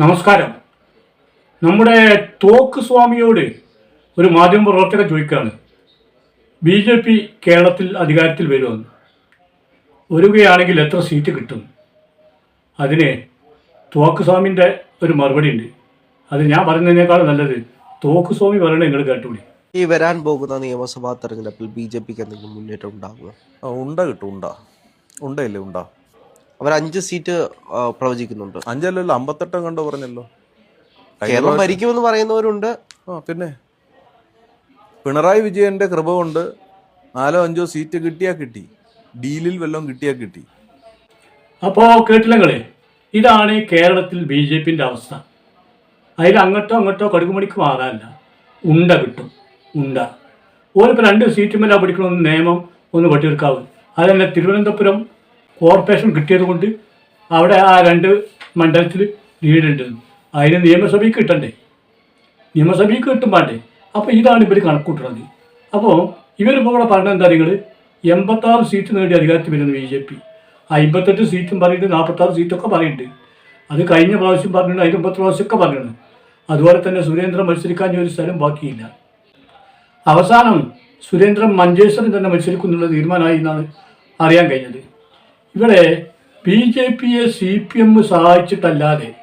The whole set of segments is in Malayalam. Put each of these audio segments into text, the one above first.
നമസ്കാരം. നമ്മുടെ തോക്ക് സ്വാമിയോട് ഒരു മാധ്യമ പ്രവർത്തക ചോദിക്കുകയാണ്. ബി ജെ പി കേരളത്തിൽ അധികാരത്തിൽ വരുമെന്ന്. വരികയാണെങ്കിൽ എത്ര സീറ്റ് കിട്ടും? അതിന് തോക്ക് സ്വാമിന്റെ ഒരു മറുപടി ഉണ്ട്. അത് ഞാൻ പറയുന്നതിനേക്കാൾ നല്ലത് തോക്ക് സ്വാമി പറയണത് നിങ്ങൾ കേട്ടുകൂടി. ഈ വരാൻ പോകുന്ന നിയമസഭാ തെരഞ്ഞെടുപ്പിൽ ബി ജെ പിക്ക് എന്തെങ്കിലും മുന്നേറ്റം ഉണ്ടാകുമോ ഉണ്ടോ ഉണ്ട കിട്ടും ഉണ്ട. ഉണ്ടല്ലേ ഉണ്ട? അവർ അഞ്ച് സീറ്റ് പ്രവചിക്കുന്നുണ്ട്. അഞ്ചല്ലല്ലോ അമ്പത്തെട്ടം കണ്ടോ പറഞ്ഞല്ലോ. കേരളം ഭരിക്കുമെന്ന് പറയുന്നവരുണ്ട്. ആ പിന്നെ. പിണറായി വിജയന്റെ കൃപ കൊണ്ട് നാലോ അഞ്ചോ സീറ്റ് കിട്ടിയാ കിട്ടി. ഡീലിൽ വല്ലതും കിട്ടിയാ കിട്ടി. അപ്പോ കേട്ടില്ലങ്ങളെ ഇതാണ് കേരളത്തിൽ ബി ജെ പിന്റെ അവസ്ഥ. അതിൽ അങ്ങോട്ടോ അങ്ങോട്ടോ കടുകുമണിക്ക് മാറാനല്ല. ഉണ്ട കിട്ടും ഉണ്ട. ഓരിപ്പോൾ രണ്ട് സീറ്റുമെല്ലാം പഠിക്കണമെന്ന് പിടിക്കണമെന്ന് നിയമം ഒന്ന് വെട്ടിയെടുക്കാവും അതന്നെ തിരുവനന്തപുരം കോർപ്പറേഷൻ കിട്ടിയത് കൊണ്ട് അവിടെ ആ രണ്ട് മണ്ഡലത്തിൽ ലീഡുണ്ട് അതിന് നിയമസഭയിൽ കിട്ടണ്ടേ? നിയമസഭയിൽ കിട്ടും പാണ്ടേ? അപ്പോൾ ഇതാണ് ഇവർ കണക്കൂട്ടുന്നത്. അപ്പോൾ ഇവരിപ്പോൾ ഇവിടെ പറഞ്ഞ എന്താ നിങ്ങൾ എൺപത്താറ് സീറ്റ് നേടി അധികാരത്തിൽ വരുന്നു ബി ജെ പി. അമ്പത്തെട്ട് സീറ്റും പറയുന്നുണ്ട് നാൽപ്പത്താറ് സീറ്റൊക്കെ പറയുന്നുണ്ട്. അത് കഴിഞ്ഞ പ്രാവശ്യം പറഞ്ഞിട്ടുണ്ട് അതിന് മുമ്പത്തെ പ്രാവശ്യമൊക്കെ പറഞ്ഞിട്ടുണ്ട്. അതുപോലെ തന്നെ സുരേന്ദ്രൻ മത്സരിക്കാൻ ഒരു സ്ഥലം ബാക്കിയില്ല. അവസാനം സുരേന്ദ്രൻ മഞ്ചേശ്വരൻ തന്നെ മത്സരിക്കുന്നുള്ള തീരുമാനമായി എന്നാണ് അറിയാൻ കഴിഞ്ഞത്. ഇവിടെ ബി ജെ പിയെ സി പി എം സഹായിച്ചിട്ടല്ലാതെ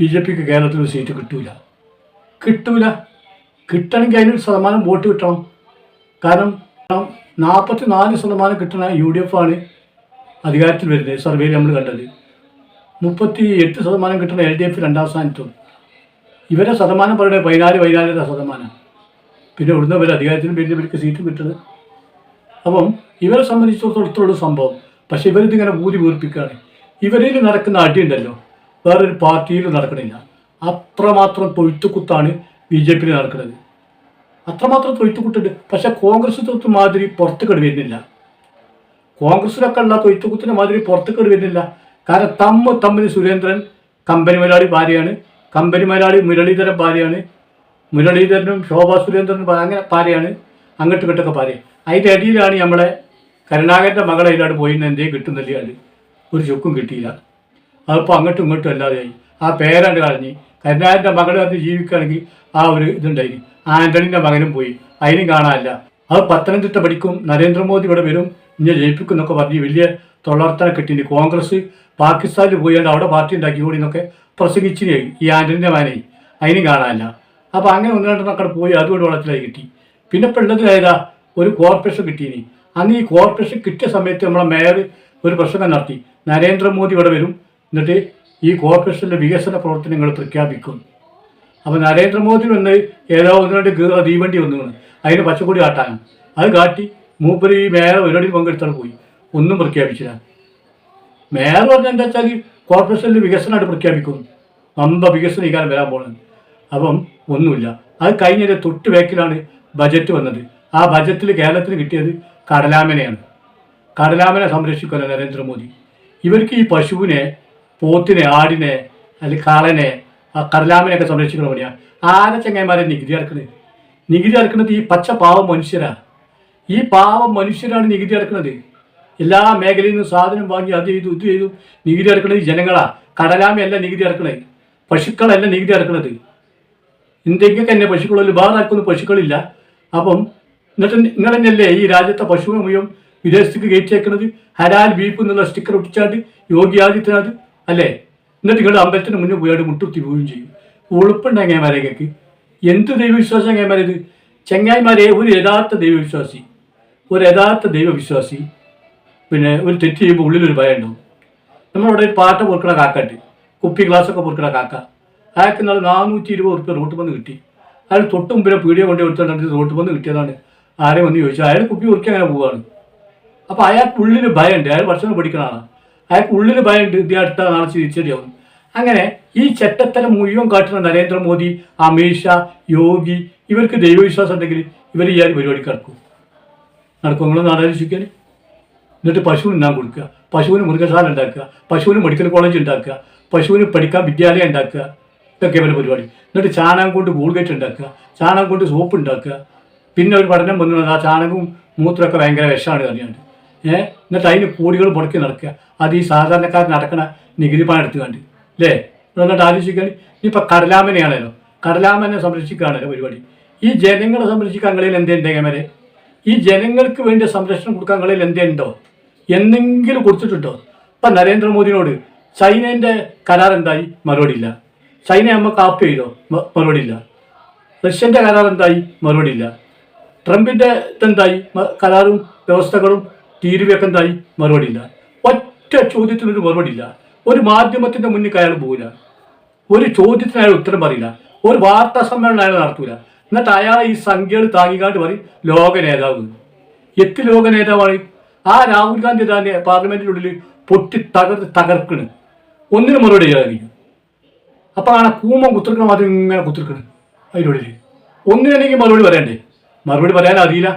ബി ജെ പിക്ക് കേരളത്തിൽ ഒരു സീറ്റ് കിട്ടൂല. കിട്ടൂല. കിട്ടണമെങ്കിൽ അതിനൊരു ശതമാനം വോട്ട് കിട്ടണം. കാരണം നാൽപ്പത്തി നാല് ശതമാനം കിട്ടണ യു ഡി എഫ് ആണ് അധികാരത്തിൽ വരുന്നത്. സർവേയിൽ നമ്മൾ കണ്ടത്. മുപ്പത്തി എട്ട് ശതമാനം കിട്ടുന്ന എൽ ഡി എഫ് രണ്ടാം സ്ഥാനത്തും. ഇവരെ ശതമാനം പറയുന്നത് പതിനാല് പതിനാലര ശതമാനം. പിന്നെ ഇവിടുന്ന് ഇവർ അധികാരത്തിന് പേരിൽ ഇവർക്ക് സീറ്റ് കിട്ടുന്നത്. അപ്പം ഇവരെ സംബന്ധിച്ചിടത്തോളം സംഭവം. പക്ഷെ ഇവരിതിങ്ങനെ ഊതി വീർപ്പിക്കുകയാണ്. ഇവരിൽ നടക്കുന്ന അടിയുണ്ടല്ലോ. വേറൊരു പാർട്ടിയിൽ നടക്കണില്ല. അത്രമാത്രം തൊഴുത്തുകുത്താണ് ബി ജെ പിയിൽ നടക്കുന്നത്. അത്രമാത്രം തൊഴുത്തുകുട്ടുണ്ട് പക്ഷെ കോൺഗ്രസ് തൊത്ത് മാതിരി പുറത്തുകടി വരുന്നില്ല. കോൺഗ്രസിലൊക്കെ ഉള്ള തൊഴുത്തുകുത്തിന് മാതിരി പുറത്തുകടി വരുന്നില്ല. കാരണം തമ്മ് തമ്മിൽ സുരേന്ദ്രൻ കമ്പനി മലയാളി ഭാര്യയാണ്. കമ്പനി മലയാളി മുരളീധരൻ ഭാര്യയാണ്. മുരളീധരനും ശോഭാ സുരേന്ദ്രനും അങ്ങനെ ഭാര്യയാണ്. അങ്ങോട്ടും ഇങ്ങോട്ടൊക്കെ ഭാര്യ. അതിന്റെ അടിയിലാണ് നമ്മളെ കരുണാകരന്റെ മകളെ ഇല്ലാണ്ട് പോയി എന്തേ കിട്ടുന്നില്ല അത്. ഒരു ചുക്കും കിട്ടിയില്ല. അതിപ്പോൾ അങ്ങോട്ടും ഇങ്ങോട്ടും അല്ലാതെയായി. ആ പേരാണ്ട് കളഞ്ഞ് കരുണാകരന്റെ മകളെ അത് ജീവിക്കുകയാണെങ്കിൽ ആ ഒരു ഇതുണ്ടായി ആന്റണിന്റെ മകനും പോയി. അതിനും കാണാനില്ല. അത് പത്തനംതിട്ട പഠിക്കും. നരേന്ദ്രമോദി ഇവിടെ വരും. ഇന്നെ ജയിപ്പിക്കും എന്നൊക്കെ പറഞ്ഞ് വലിയ തൊള്ളർത്തനെ കിട്ടി കോൺഗ്രസ് പാകിസ്ഥാനിൽ പോയാണ്ട് അവിടെ പാർട്ടി ഉണ്ടാക്കി കൂടി എന്നൊക്കെ പ്രസംഗിച്ചിന് ഈ ആന്റണിന്റെ മകനെ. അതിനും കാണാനില്ല. അപ്പോൾ അങ്ങനെ ഒന്ന് രണ്ടെണ്ണൊക്കെ പോയി അതുകൊണ്ട് വെള്ളത്തിലായി കിട്ടി. പിന്നെ ഇപ്പോൾ ഒരു കോർപ്പറേഷൻ കിട്ടീനി. അന്ന് ഈ കോർപ്പറേഷൻ കിട്ടിയ സമയത്ത് നമ്മളെ മേയർ ഒരു പ്രസംഗം നടത്തി. നരേന്ദ്രമോദി ഇവിടെ വരും. എന്നിട്ട് ഈ കോർപ്പറേഷന്റെ വികസന പ്രവർത്തനങ്ങൾ പ്രഖ്യാപിക്കും. അപ്പോൾ നരേന്ദ്രമോദി വന്ന് ഏതോ ഒന്ന് രണ്ട് തീവണ്ടി വന്നു. അതിന് പച്ചക്കൊടി കാട്ടാനും അത് കാട്ടി മൂപ്പര് ഈ മേയർ പരിപാടിയിൽ പങ്കെടുത്താൽ പോയി. ഒന്നും പ്രഖ്യാപിച്ചില്ല. മേയർ പറഞ്ഞ എന്താ വെച്ചാൽ കോർപ്പറേഷനിൽ വികസനമായിട്ട് പ്രഖ്യാപിക്കും. വമ്പ വികസനം ഈ കാലം വരാൻ പോകുന്നത് അപ്പം ഒന്നുമില്ല. അത് കഴിഞ്ഞതിന്റെ തൊട്ട് ബാക്കിലാണ് ബജറ്റ് വന്നത്. ആ ബജറ്റിൽ കേരളത്തിന് കിട്ടിയത് കടലാമനെയാണ്. കടലാമനെ സംരക്ഷിക്കുന്ന നരേന്ദ്രമോദി? ഇവർക്ക് ഈ പശുവിനെ പോത്തിനെ ആടിനെ അല്ലെങ്കിൽ കാളനെ കടലാമനെയൊക്കെ സംരക്ഷിക്കുന്ന പണിയാണ് ആന ചങ്ങന്മാരെ നികുതി അടക്കുന്നത് നികുതി അടക്കുന്നത് ഈ പച്ച പാവം മനുഷ്യരാണ് ഈ പാവം മനുഷ്യരാണ് നികുതി അടക്കുന്നത്. എല്ലാ മേഖലയിൽ നിന്നും സാധനം വാങ്ങി അത് ചെയ്തു ഇത് ചെയ്തു. നികുതി അടക്കുന്നത് ഈ ജനങ്ങളാ. കടലാമയല്ല നികുതി അടക്കുന്നത് പശുക്കളല്ല നികുതി അടക്കുന്നത് എന്തെങ്കിലും തന്നെ പശുക്കളിൽ വേറെ ആർക്കൊന്നും പശുക്കളില്ല. അപ്പം എന്നിട്ട് നിങ്ങൾ തന്നെയല്ലേ ഈ രാജ്യത്തെ പശുവിനെ മുഴുവൻ വിദേശത്തേക്ക് കയറ്റിയേക്കുന്നത് ഹരാൽ ബീഫ് എന്നുള്ള സ്റ്റിക്കർ ഒട്ടിച്ചാണ്ട് യോഗി ആദിത്യനാഥ് അല്ലേ? എന്നിട്ട് നിങ്ങൾ അമ്പലത്തിന് മുന്നിൽ പോയാട് മുട്ടുത്തി പോവുകയും ചെയ്യും. ഉളുപ്പുണ്ട് അങ്ങേമാരേക്ക് എന്ത് ദൈവവിശ്വാസം അങ്ങേമാരേത് ചെങ്ങായിമാരെ ഒരു യഥാർത്ഥ ദൈവവിശ്വാസി. ഒരു യഥാർത്ഥ ദൈവവിശ്വാസി. പിന്നെ ഒരു തെറ്റ് ചെയ്യുമ്പോൾ ഉള്ളിലൊരു ഭയം ഉണ്ടാവും നമ്മളവിടെ ഒരു പാട്ട പൊറുക്കണ കാക്കട്ട് കുപ്പി ഗ്ലാസ്സൊക്കെ പൊറുക്കണ കാക്ക. അയാൾക്ക് നാളെ നാനൂറ്റി ഇരുപത് ഉറുപ്പ്യ റോട്ട് വന്ന് കിട്ടി. അയാൾ തൊട്ട് പീഡിയ പീടിയ കൊണ്ടേ റോട്ട് വന്ന് കിട്ടിയതാണ് ആരെ വന്ന് ചോദിച്ചു അയാൾ കുപ്പി ഉറക്കി അങ്ങനെ പോവുകയാണ് അപ്പോൾ അയാൾക്ക് ഉള്ളിൽ ഭയമുണ്ട് അയാൾ ഭക്ഷണം പഠിക്കണതാണ്. അയാൾക്ക് ഉള്ളിൽ ഭയമുണ്ട് ഇത് അടുത്ത നാളെ തിരിച്ചടിയാവും അങ്ങനെ ഈ ചെറ്റത്തരം മുഴുവൻ കാട്ടുന്ന നരേന്ദ്രമോദി അമിത്ഷാ യോഗി ഇവർക്ക് ദൈവവിശ്വാസം ഉണ്ടെങ്കിൽ ഇവർ ഈ പരിപാടി നടക്കും. നടക്കും നിങ്ങളൊന്ന് ആലോചിക്കാൻ. എന്നിട്ട് പശുവിന് തിന്നാൻ കൊടുക്കുക. പശുവിന് മൃഗശാല ഉണ്ടാക്കുക. പശുവിന് മെഡിക്കൽ കോളേജ് ഉണ്ടാക്കുക. പശുവിന് പഠിക്കാൻ വിദ്യാലയം ഉണ്ടാക്കുക. ഇതൊക്കെ ഇവരുടെ പരിപാടി. എന്നിട്ട് ചാണകം കൊണ്ട് ഗോൾഗേറ്റ് ഉണ്ടാക്കുക. ചാണകം കൊണ്ട് സോപ്പ് ഉണ്ടാക്കുക. പിന്നെ ഒരു പഠനം വന്നു ആ ചാണകവും മൂത്രമൊക്കെ ഭയങ്കര വിഷമാണ് കണ്ടിട്ട് ഏഹ് എന്നിട്ട് അതിന് കൂടികൾ മുടക്കി നടക്കുക. അത് ഈ സാധാരണക്കാരൻ നടക്കണ നികുതി പണം എടുത്തു കണ്ട്. അല്ലേ എന്നിട്ട് ആലോചിക്കുകയാണ് ഇപ്പം കടലാമനെയാണല്ലോ. കടലാമനെ സംരക്ഷിക്കുകയാണല്ലോ പരിപാടി. ഈ ജനങ്ങളെ സംരക്ഷിക്കാൻ കളിയിൽ എന്തേ ക്യാമറെ ഈ ജനങ്ങൾക്ക് വേണ്ടി സംരക്ഷണം കൊടുക്കാൻ കളിയിൽ എന്തേ ഉണ്ടോ എന്തെങ്കിലും കൊടുത്തിട്ടുണ്ടോ? ഇപ്പം നരേന്ദ്രമോദിനോട് ചൈനേന്റെ കരാർ എന്തായി? മറുപടി ഇല്ല. ചൈന നമ്മൾ കാപ്പ് ചെയ്തോ? മറുപടിയില്ല റഷ്യന്റെ കരാർ എന്തായി? മറുപടി ഇല്ല. ട്രംപിന്റെ ഇതെന്തായി? കരാറും വ്യവസ്ഥകളും തീരുവയൊക്കെ എന്തായി? മറുപടി ഇല്ല ഒറ്റ ചോദ്യത്തിനൊരു മറുപടി ഇല്ല ഒരു മാധ്യമത്തിന്റെ മുന്നിൽ അയാൾ പോകില്ല ഒരു ചോദ്യത്തിന് അയാൾ ഉത്തരം പറയില്ല. ഒരു വാർത്താ സമ്മേളനം അയാൾ നടത്തൂല. എന്നിട്ട് അയാൾ ഈ സംഖ്യകൾ താങ്ങിക്കാണ്ട് പറയും ലോക നേതാവ്. എത്തി ലോക നേതാവാണ്. ആ രാഹുൽ ഗാന്ധി തന്നെ പാർലമെന്റിനുള്ളിൽ പൊട്ടി തകർത്ത് തകർക്കണ്. ഒന്നിനും മറുപടി ചെയ്യാതിരിക്കും അപ്പൊ ആണ് കൂമം കുത്തിർക്കണം മാത്രം ഇങ്ങനെ കുത്തിർക്കണ്. അതിനുള്ളിൽ ഒന്നിനെനിക്ക് മറുപടി പറയണ്ടേ? മറുപടി പറയാൻ അറിയില്ല.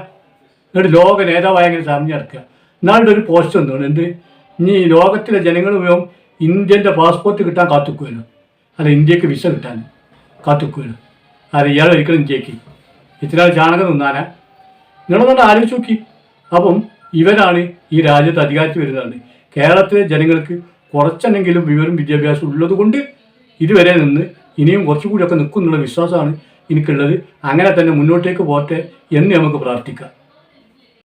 എന്നിട്ട് ലോക നേതാവായ അങ്ങനെ സമഞ്ഞിറക്കുക എന്നാളുടെ ഒരു പോസ്റ്റ് എന്താണ് എന്ത്? ഇനി ലോകത്തിലെ ജനങ്ങൾ മുഴുവൻ ഇന്ത്യന്റെ പാസ്പോർട്ട് കിട്ടാൻ കാത്തുക്കുമല്ലോ അല്ല ഇന്ത്യയ്ക്ക് വിസ കിട്ടാൻ കാത്തുക്കുമല്ലോ അല്ല ഇയാൾ ഒരിക്കലും ഇന്ത്യയ്ക്ക്. ഇത്രയാൾ ചാണകം നിന്നാനാ നിങ്ങളൊന്നുകൊണ്ട് ആലോചിച്ച് നോക്കി. അപ്പം ഇവരാണ് ഈ രാജ്യത്ത് അധികാരത്തിൽ വരുന്നതാണ്. കേരളത്തിലെ ജനങ്ങൾക്ക് കുറച്ചെന്നെങ്കിലും വിവരം വിദ്യാഭ്യാസം ഉള്ളതുകൊണ്ട് ഇതുവരെ നിന്ന് ഇനിയും കുറച്ചുകൂടിയൊക്കെ നിൽക്കും എന്നുള്ള വിശ്വാസമാണ് എനിക്കുള്ളത്. അങ്ങനെ തന്നെ മുന്നോട്ടേക്ക് പോട്ടെ എന്ന് നമുക്ക് പ്രാർത്ഥിക്കാം.